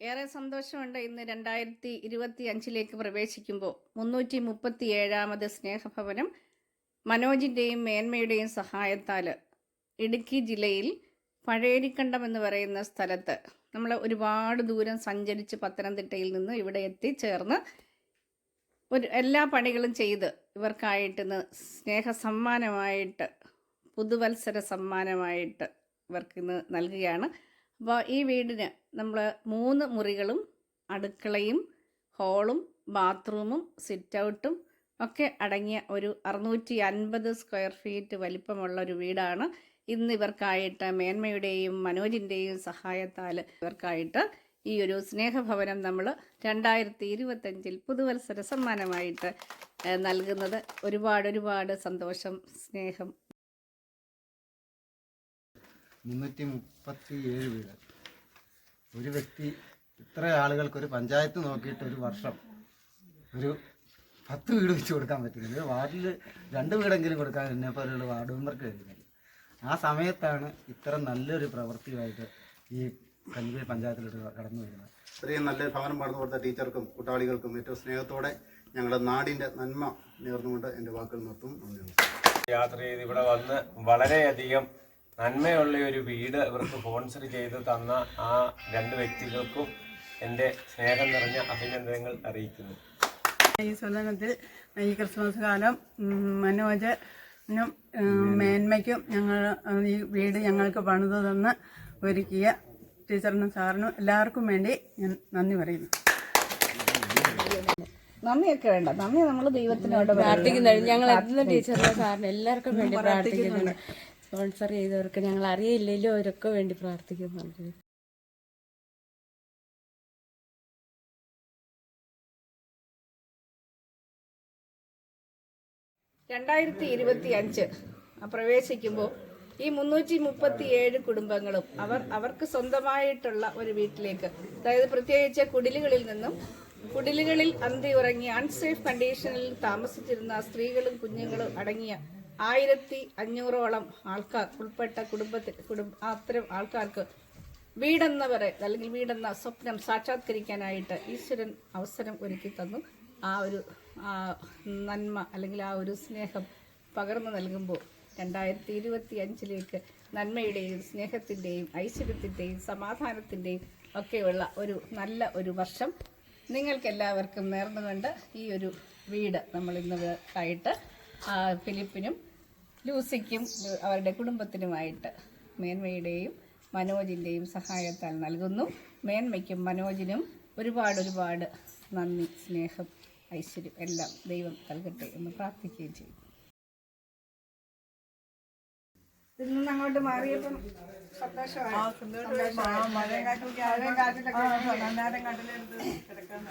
ഏറെ സന്തോഷമുണ്ട് ഇന്ന് രണ്ടായിരത്തി ഇരുപത്തി അഞ്ചിലേക്ക് പ്രവേശിക്കുമ്പോൾ. മുന്നൂറ്റി മുപ്പത്തി ഏഴാമത് സ്നേഹഭവനം മനോജിന്റെയും മേന്മയുടെയും സഹായത്താൽ ഇടുക്കി ജില്ലയിൽ പഴയരിക്കണ്ടം എന്ന് പറയുന്ന സ്ഥലത്ത് നമ്മൾ ഒരുപാട് ദൂരം സഞ്ചരിച്ച് പത്തനംതിട്ടയിൽ നിന്ന് ഇവിടെ എത്തിച്ചേർന്ന് ഒരു എല്ലാ പണികളും ചെയ്ത് ഇവർക്കായിട്ട് ഇന്ന് സ്നേഹ സമ്മാനമായിട്ട് പുതുവത്സര സമ്മാനമായിട്ട് ഇവർക്ക് ഇന്ന് നൽകുകയാണ്. ഈ വീടിന് നമ്മൾ മൂന്ന് മുറികളും അടുക്കളയും ഹോളും ബാത്റൂമും സിറ്റ് ഔട്ടും ഒക്കെ അടങ്ങിയ ഒരു അറുന്നൂറ്റി അൻപത് സ്ക്വയർ ഫീറ്റ് വലിപ്പമുള്ള ഒരു വീടാണ്. ഇന്ന് ഇവർക്കായിട്ട് മേന്മയുടെയും മനോജിന്റെയും സഹായത്താൽ ഇവർക്കായിട്ട് ഈ ഒരു സ്നേഹഭവനം നമ്മൾ രണ്ടായിരത്തി ഇരുപത്തഞ്ചിൽ പുതുവത്സര സമ്മാനമായിട്ട് നൽകുന്നത്. ഒരുപാട് ഒരുപാട് സന്തോഷം സ്നേഹം മുന്നൂറ്റി മുപ്പത്തി ഏഴ് വീട്. ഒരു വ്യക്തി ഇത്ര ആളുകൾക്ക് ഒരു പഞ്ചായത്ത് നോക്കിയിട്ട് ഒരു വർഷം ഒരു പത്ത് വീട് വെച്ച് കൊടുക്കാൻ പറ്റുന്നില്ല ഒരു വാർഡിൽ രണ്ട് വീടെങ്കിലും കൊടുക്കാൻ എന്നെ പോലെയുള്ള വാർഡ് മെമ്പർക്ക് കഴിയുന്നില്ല ആ സമയത്താണ് ഇത്ര നല്ലൊരു പ്രവൃത്തിയായിട്ട് ഈ കല്ലുകൽ പഞ്ചായത്തിലോട്ട് കടന്നു വരുന്നത്. ഇത്രയും നല്ല ഭവനം പറഞ്ഞു കൊടുത്ത ടീച്ചർക്കും കൂട്ടാളികൾക്കും ഏറ്റവും സ്നേഹത്തോടെ ഞങ്ങളുടെ നാടിന്റെ നന്മ നേർന്നുകൊണ്ട് എന്റെ വാക്കുകൾ നിർത്തും നന്ദി യാത്ര ചെയ്ത് ഇവിടെ വന്ന് വളരെയധികം നന്മയുള്ള ഒരു വീട് ഇവർക്ക് സ്പോൺസർ ചെയ്ത് തന്ന ആ രണ്ട് വ്യക്തികൾക്കും എന്റെ സ്നേഹം നിറഞ്ഞ അഭിനന്ദനങ്ങൾ അറിയിക്കുന്നു. ഈ സന്ദർഭത്തിൽ ഈ ക്രിസ്മസ് കാലം മനോജനും മേന്മയ്ക്കും ഞങ്ങൾ ഈ വീട് ഞങ്ങൾക്ക് പണിത് തന്ന് ഒരുക്കിയ ടീച്ചറിനും സാറിനും എല്ലാവർക്കും വേണ്ടി ഞാൻ നന്ദി പറയുന്നു. നന്ദിയൊക്കെ വേണ്ട. നന്ദി നമ്മൾ ദൈവത്തിനോട് പ്രാർത്ഥിക്കുന്നുണ്ട്. ഞങ്ങൾ എന്നും ടീച്ചറിനും സാറിന് എല്ലാവർക്കും വേണ്ടി പ്രാർത്ഥിക്കുന്നുണ്ട്. സ്പോൺസർ ചെയ്തവർക്ക് ഞങ്ങൾ അറിയില്ലല്ലോ അവരൊക്കെ വേണ്ടി പ്രാർത്ഥിക്കുന്നുണ്ട് രണ്ടായിരത്തി ഇരുപത്തി അഞ്ച് പ്രവേശിക്കുമ്പോൾ ഈ മുന്നൂറ്റി മുപ്പത്തി ഏഴ് കുടുംബങ്ങളും അവർ അവർക്ക് സ്വന്തമായിട്ടുള്ള ഒരു വീട്ടിലേക്ക് അതായത് പ്രത്യേകിച്ച് കുടിലുകളിൽ നിന്നും കുടിലുകളിൽ അന്തി ഉറങ്ങി അൺസേഫ് കണ്ടീഷനിൽ താമസിച്ചിരുന്ന സ്ത്രീകളും കുഞ്ഞുങ്ങളും അടങ്ങിയ ആയിരത്തി അഞ്ഞൂറോളം ആൾക്കാർ ഉൾപ്പെട്ട കുടുംബത്തിൽ കുടുംബ അത്തരം ആൾക്കാർക്ക് വീടെന്നവരെ അല്ലെങ്കിൽ വീടെന്ന സ്വപ്നം സാക്ഷാത്കരിക്കാനായിട്ട് ഈശ്വരൻ അവസരം ഒരുക്കി തന്നു. ആ ഒരു നന്മ അല്ലെങ്കിൽ ആ ഒരു സ്നേഹം പകർന്നു നൽകുമ്പോൾ രണ്ടായിരത്തി ഇരുപത്തി അഞ്ചിലേക്ക് നന്മയുടെയും സ്നേഹത്തിന്റെയും ഐശ്വര്യത്തിന്റെയും സമാധാനത്തിന്റെയും ഒക്കെയുള്ള ഒരു നല്ല ഒരു വർഷം നിങ്ങൾക്കെല്ലാവർക്കും നേർന്നുകൊണ്ട് ഈ ഒരു വീട് നമ്മൾ ഇന്ന് ആയിട്ട് ഫിലിപ്പിനും ലൂസിക്കും അവരുടെ കുടുംബത്തിനുമായിട്ട് മേന്മയുടെയും മനോജിന്റെയും സഹായത്താൽ നൽകുന്നു. മേന്മയ്ക്കും മനോജിനും ഒരുപാട് ഒരുപാട് നന്ദി സ്നേഹം ഐശ്വര്യം എല്ലാം ദൈവം നൽകട്ടെ എന്ന് പ്രാർത്ഥിക്കുകയും ചെയ്യും. ഇന്നും അങ്ങോട്ട് മാറിയപ്പം സന്തോഷമായി. മഴയും കാറ്റിലൊക്കെ നന്നാരം കാട്ടിലെടുത്ത് കിടക്കാൻ